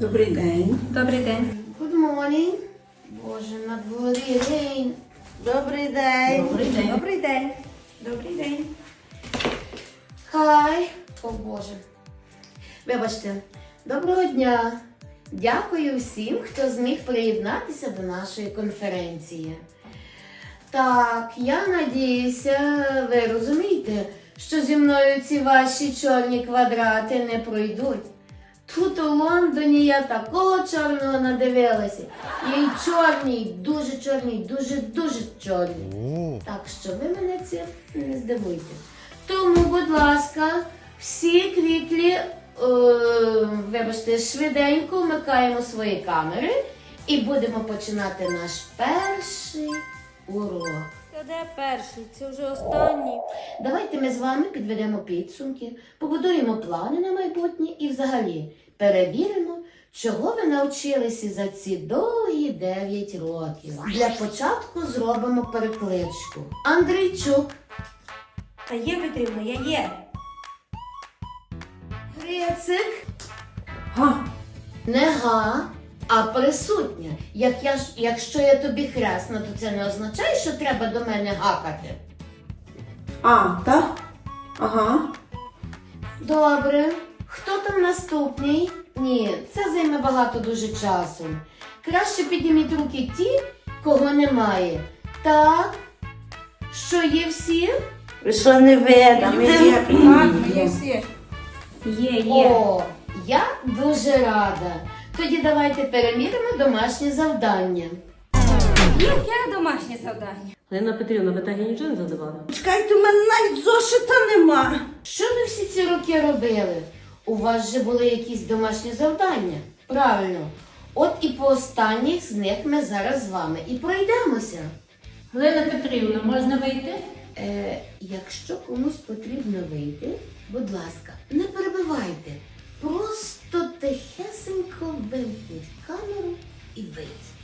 Добрий день. Добрий день. Good morning. Боже, на дворі день. Добрий день. Добрий день. Добрий день. Добрий день. Хай. О Боже. Вибачте. Доброго дня. Дякую всім, хто зміг приєднатися до нашої конференції. Так, я надіюся, ви розумієте, що зі мною ці ваші чорні квадрати не пройдуть. Тут у Лондоні я такого чорного надивилася. І й чорний, дуже чорний, дуже дуже чорний. Так що ви мене цим не здивуйте. Тому, будь ласка, всі квітлі, е, вибачте, швиденько вмикаємо свої камери і будемо починати наш перший урок. Та де перший? Це вже останній. Давайте ми з вами підведемо підсумки, побудуємо плани на майбутнє і взагалі перевіримо, чого ви навчилися за ці довгі 9 років. Для початку зробимо перекличку. Андрійчук, Та є Петрівна, я є. Грицик, Га. не га, а присутня. Як я якщо я тобі хресна, то це не означає, що треба до мене гакати. А, так? Ага. Добре. Хто там наступний? Ні, це займе багато дуже часу. Краще підніміть руки ті, кого немає. Так. Що є всі? Ви що не видно? Ми є. Так, є всі. Є, є. О, я дуже рада. Тоді давайте переміримо домашнє завдання. Яке домашнє завдання? Галина Петрівна, ви так і нічого не задавали? Чекайте, у мене навіть зошита нема. Що ви всі ці роки робили? У вас же були якісь домашні завдання. Правильно. От і по останніх з них ми зараз з вами і пройдемося. Галина Петрівна, можна вийти? Е, якщо комусь потрібно вийти, будь ласка, не перебивайте. Просто тихесенько вимкніть камеру і вийдіть.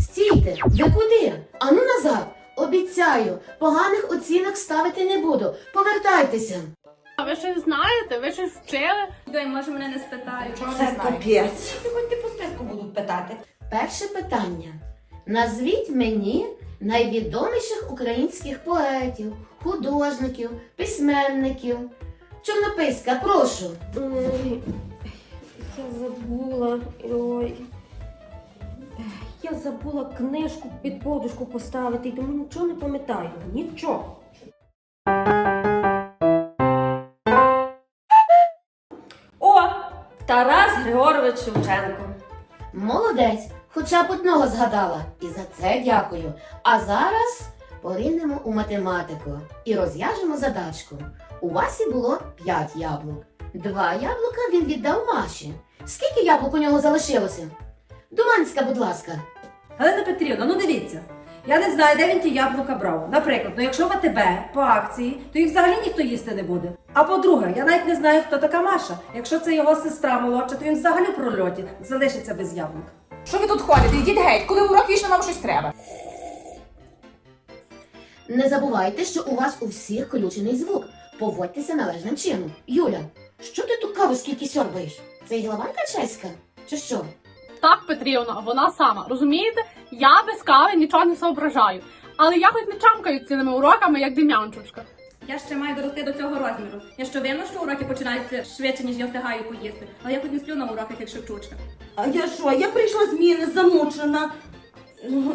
Стійте, ви куди? Ану назад. Обіцяю, поганих оцінок ставити не буду. Повертайтеся. А ви щось знаєте? Ви щось вчили? Ой, може мене не спитають. Це капець. Сьогодні по списку будуть питати. Перше питання. Назвіть мені найвідоміших українських поетів, художників, письменників. Чорнописька, прошу. Ой, я забула. Ой. Я забула книжку під подушку поставити, тому нічого не пам'ятаю. Нічого. О! Тарас Григорович Шевченко. Молодець, хоча б одного згадала. І за це дякую. А зараз поринемо у математику і розв'яжемо задачку. У Васі було 5 яблук. Два яблука він віддав Маші. Скільки яблук у нього залишилося? Думанська, будь ласка. Галина Петрівна, ну дивіться. Я не знаю, де він ті яблука брав. Наприклад, ну якщо АТБ по акції, то їх взагалі ніхто їсти не буде. А по-друге, я навіть не знаю, хто така Маша. Якщо це його сестра молодша, то він взагалі в прольоті залишиться без яблук. Що ви тут ходите? Йдіть геть, коли урок вічно нам щось треба. Не забувайте, що у вас у всіх включений звук. Поводьтеся належним чином. Юля, що ти тут каву скільки сьорбаєш? Це Єлаванка чеська? Чи що? Так, Петрівна, вона сама. Розумієте? Я без кави нічого не соображаю. Але я хоч не чамкаю цілими уроками, як дем'янчучка. Я ще маю дорости до цього розміру. Я що винна, що уроки починаються швидше, ніж я встигаю поїсти. Але я хоч не сплю на уроках, як шевчучка. А я що? Я прийшла з зміни замучена.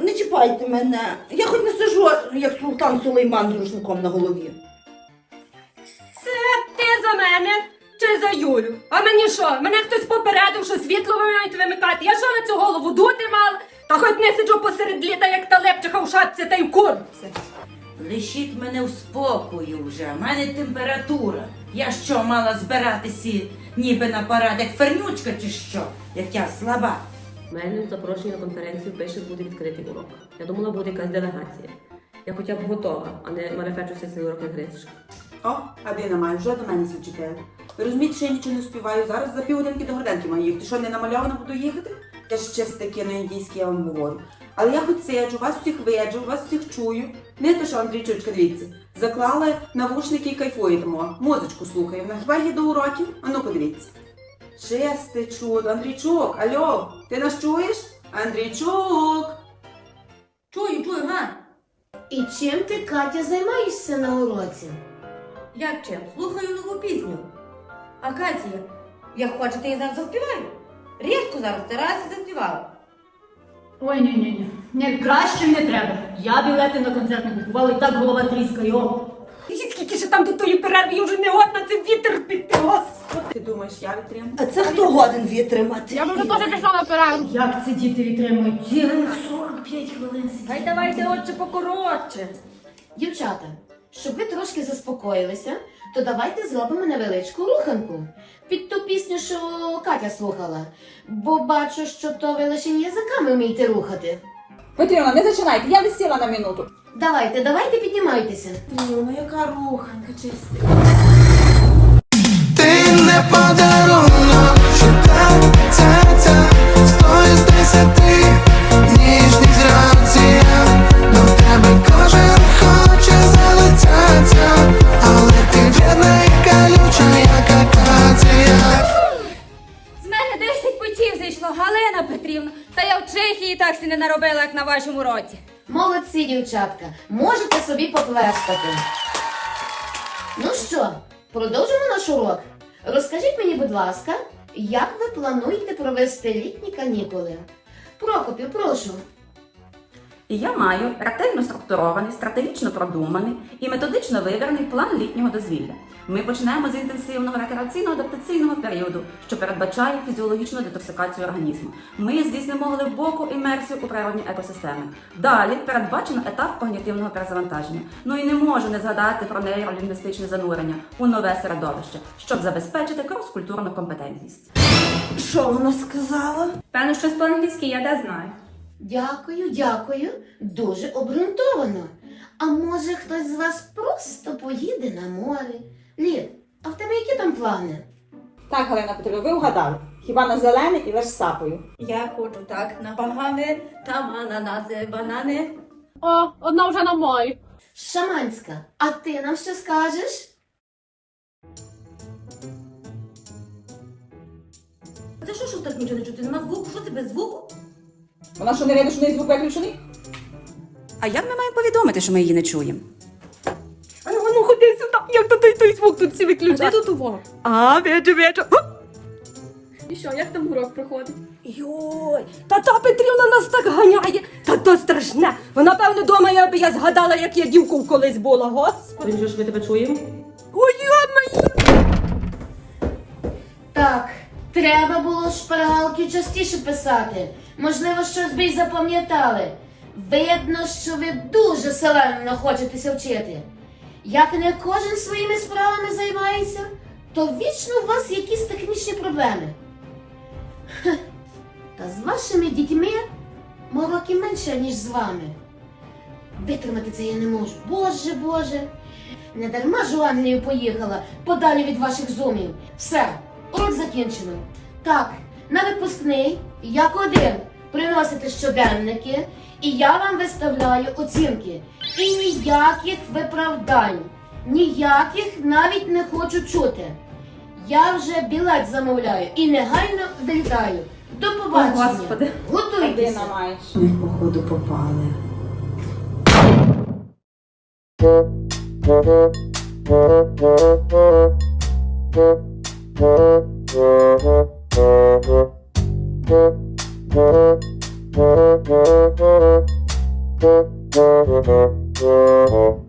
Не чіпайте мене. Я хоч не сижу, як султан Сулейман з рушником на голові. Це ти за мене чи за Юлю? А мені що? Мене хтось попередив, що світло ви маєте вимикати. Я що на цю голову дути мала? Та хоч не сиджу посеред літа, як та лепчиха в шапці та й в курці. Лишіть мене в спокою вже. У мене температура. Я що, мала збиратися ніби на парад, як фернючка чи що? Як я слаба. У мене в запрошенні на конференцію пише буде відкритий урок. Я думала, буде якась делегація. Я хоча б готова, а не марифечуся свій урок на гречка. О, а де немає, вже до мене зачекає. Ви розумієте, що я нічого не співаю. Зараз за півгодинки до Горденки маю їхати. Що не намальовано буду їхати? Я ж щось таке на індійське я вам говорю. Але я хоч сиджу, вас всіх виджу, вас всіх чую. Не то, що Андрійчучка, дивіться, заклала навушники і кайфуємо. Музичку слухаю. На хіба є до уроків? А ну подивіться. Честе чудо, Андрійчук, алло, ти нас чуєш? Андрійчук! чую, га? І чим ти, Катя, займаєшся на уроці? Як чим? Слухаю нову пісню. Акація, як хочете, я зараз заспіваю. Різко зараз, це раз і заспівала. Ой, ні, ні, ні. Ні, краще не треба. Я білети на концерт не купувала і так голова тріскає. О. І скільки ще там до тої перерви, я вже не годна це вітер піти, господи. Ти думаєш, я витримаю? А це хто годен витримати? Я вже теж пішла на перерву. Як ці діти відтримують? Цілих 45 хвилин сидіти. Хай давайте отче покоротше. Дівчата, щоб ви трошки заспокоїлися, то давайте зробимо невеличку руханку під ту пісню, що Катя слухала. Бо бачу, що то ви лише язиками вмієте рухати. Петрівна, не зачинайте, я висіла на минуту. Давайте, давайте піднімайтеся. Ну яка руханка чиста. Ти не подарунок, я в так не наробила, як на вашому році. Молодці, дівчатка, можете собі поплескати. Ну що, продовжимо наш урок. Розкажіть мені, будь ласка, як ви плануєте провести літні канікули? Прокопів, прошу. І я маю ретельно структурований, стратегічно продуманий і методично вивірений план літнього дозвілля. Ми почнемо з інтенсивного рекреаційного адаптаційного періоду, що передбачає фізіологічну детоксикацію організму. Ми здійснимо глибоку імерсію у природні екосистеми. Далі передбачено етап когнітивного перезавантаження. Ну і не можу не згадати про нейролінгвістичне занурення у нове середовище, щоб забезпечити крос-культурну компетентність. Що вона сказала? Певно, щось по-англійськи я де знаю. Дякую, дякую. Дуже обґрунтовано. А може хтось з вас просто поїде на море? Лід, а в тебе які там плани? Так, Галина Петрівна, ви вгадали. Хіба на зелене і лиш сапою. Я хочу так на Багами, там ананаси, банани. О, одна вже на морі. Шаманська, а ти нам що скажеш? Це що, що так нічого не чути? Нема звуку? Що це без звуку? Вона що не видно, що неї звук виключений? А як ми маємо повідомити, що ми її не чуємо? А ну, ну, ходи сюди, як то той, той звук тут всі виключає. тут увага? А, вече, вече. І що, як там урок проходить? Йой, та та Петрівна нас так ганяє, та то страшне. Вона, певно, думає, аби я згадала, як я дівкою колись була, господи. Же ж ми тебе чуємо. Ой, йо Так, треба було шпаргалки частіше писати. Можливо, щось би й запам'ятали. Видно, що ви дуже селенно хочетеся вчити. Як не кожен своїми справами займається, то вічно у вас якісь технічні проблеми. Хе, Та з вашими дітьми мороки менше, ніж з вами. Витримати це я не можу. Боже, Боже. Не дарма ж у Англію поїхала подалі від ваших зумів. Все, закінчено. Так, на випускний, як один, приносите щоденники, і я вам виставляю оцінки. І ніяких виправдань, ніяких навіть не хочу чути. Я вже білет замовляю і негайно вилітаю. До побачення. Господи. Готуйтеся. Година маєш. Ми, походу, попали. Thank you.